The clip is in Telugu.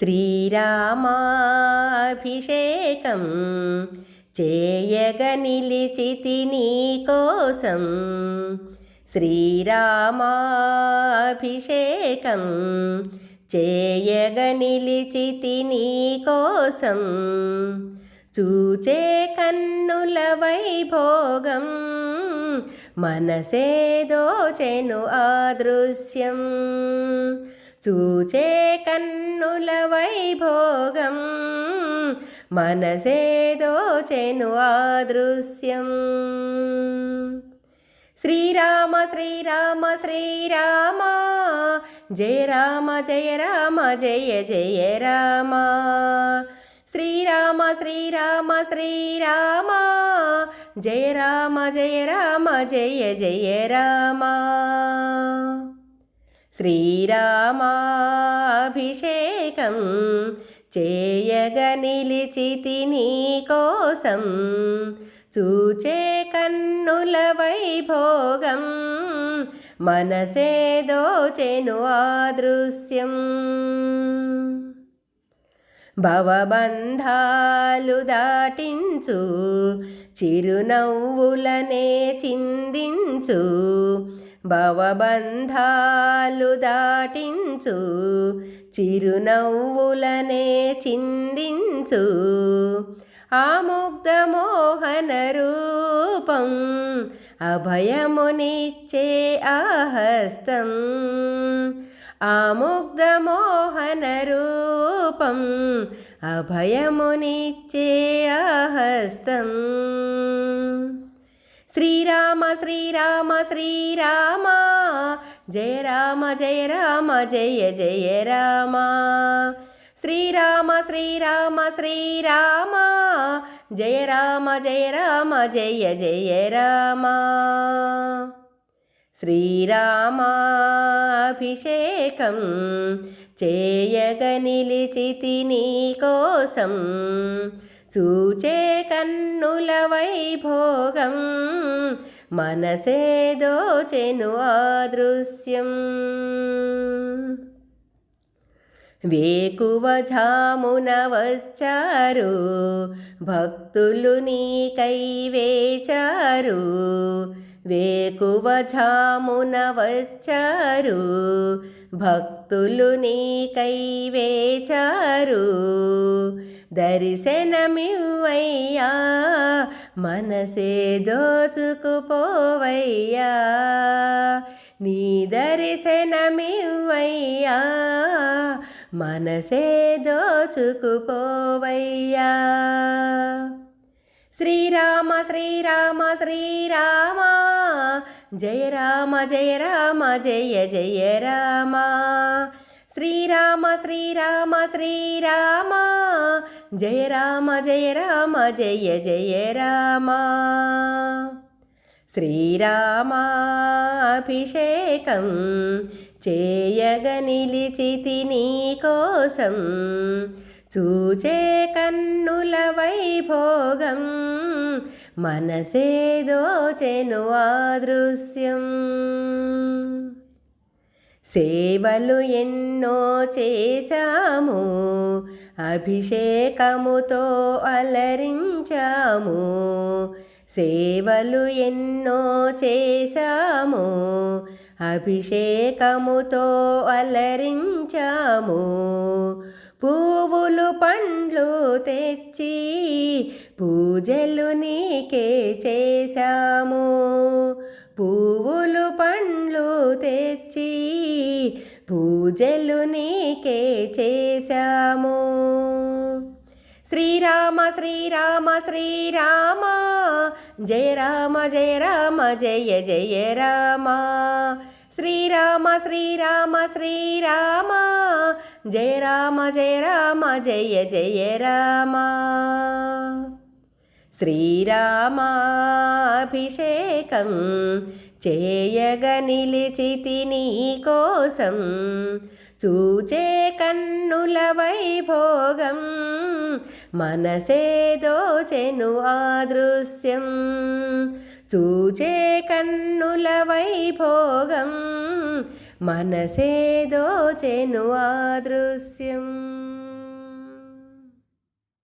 శ్రీరామాభిషేకం. చేయగ నిలిచితి నీ కోసం. శ్రీరామాభిషేకం. చేయగ నిలిచితి నీ కోసం. చూచే కన్నుల వైభోగం. మనసేదో చెను ఆదృశ్యం చూచే కన్నుల వైభోగం మనసే దోచెను ఆదృశ్యం. శ్రీరామ శ్రీరామ శ్రీరామ జయ రామ జయ రామ జయ జయ రామ. శ్రీరామ శ్రీరామ శ్రీరామ జయ రామ జయ రామ జయ జయ రామ. శ్రీరామాభిషేకం చేయగ నిలిచితి నీ కోసం. చూచే కన్నుల వైభోగం మనసే దోచెను దృశ్యం భవబంధాలు దాటించు చిరునవ్వులనే చిందించు. భవబంధాలు దాటించు చిరునవ్వులనే చిందించు. ఆముగ్ధ మోహన రూపం అభయమునిచ్చే ఆహస్తం ఆముగ్ధ మోహన రూపం అభయమునిచ్చే హస్తం శ్రీరామ శ్రీరామ శ్రీరామ జయ రామ జయ రామ జయ జయ రామ. శ్రీరామ శ్రీరామ శ్రీరామ జయ రామ జయ రామ జయ జయ రామ. శ్రీరామాభిషేకం. చేయగ నిలిచితి నీ కోసం. చూచే కన్నుల వైభోగం. మనసే దోచెను ఆదృశ్యం. వేకువ ఝామున వచ్చారు. భక్తులు నీకై వేచారు. వేకువ ఝామున వచ్చారు భక్తులు నీకై వేచారు. దర్శనమివ్వయ్యా మనసే దోచుకుపోవయ్యా. నీ దర్శనమివ్వయ్యా మనసే దోచుకుపోవయ్యా. శ్రీరామ శ్రీరామ శ్రీరామ. జయ రామ జయ రామ జయ జయ రామ. శ్రీరామ శ్రీరామ శ్రీరామ. జయ రామ జయ రామ జయ జయ రామ. శ్రీరామాభిషేకం చేయగ నిలిచితి నీ కోసం. చూచే కన్నుల వైభోగం మనసేదోచెను దోచెను దృశ్యం సేవలు ఎన్నో చేశాము అభిషేకముతో అలరించాము. సేవలు ఎన్నో చేశాము అభిషేకముతో అలరించాము. పువ్వులు పండ్లు తెచ్చి పూజలు నీకే చేశాము. పువ్వులు పండ్లు తెచ్చి పూజలు నీకే చేశాము. శ్రీరామ శ్రీరామ శ్రీరామ జయ రామ జయ రామ జయ జయ రామ. శ్రీరామ శ్రీరామ శ్రీరామ. జయ రామ జయ రామ జయ జయ రామ. శ్రీరామాభిషేకం చేయగ నిలిచితి నీ కోసం. చూచే కన్నుల వైభోగం మనసే దోచెను ఆదృశ్యం. చూచే కన్నుల వైభోగం మనసే దోచెను దృశ్యం.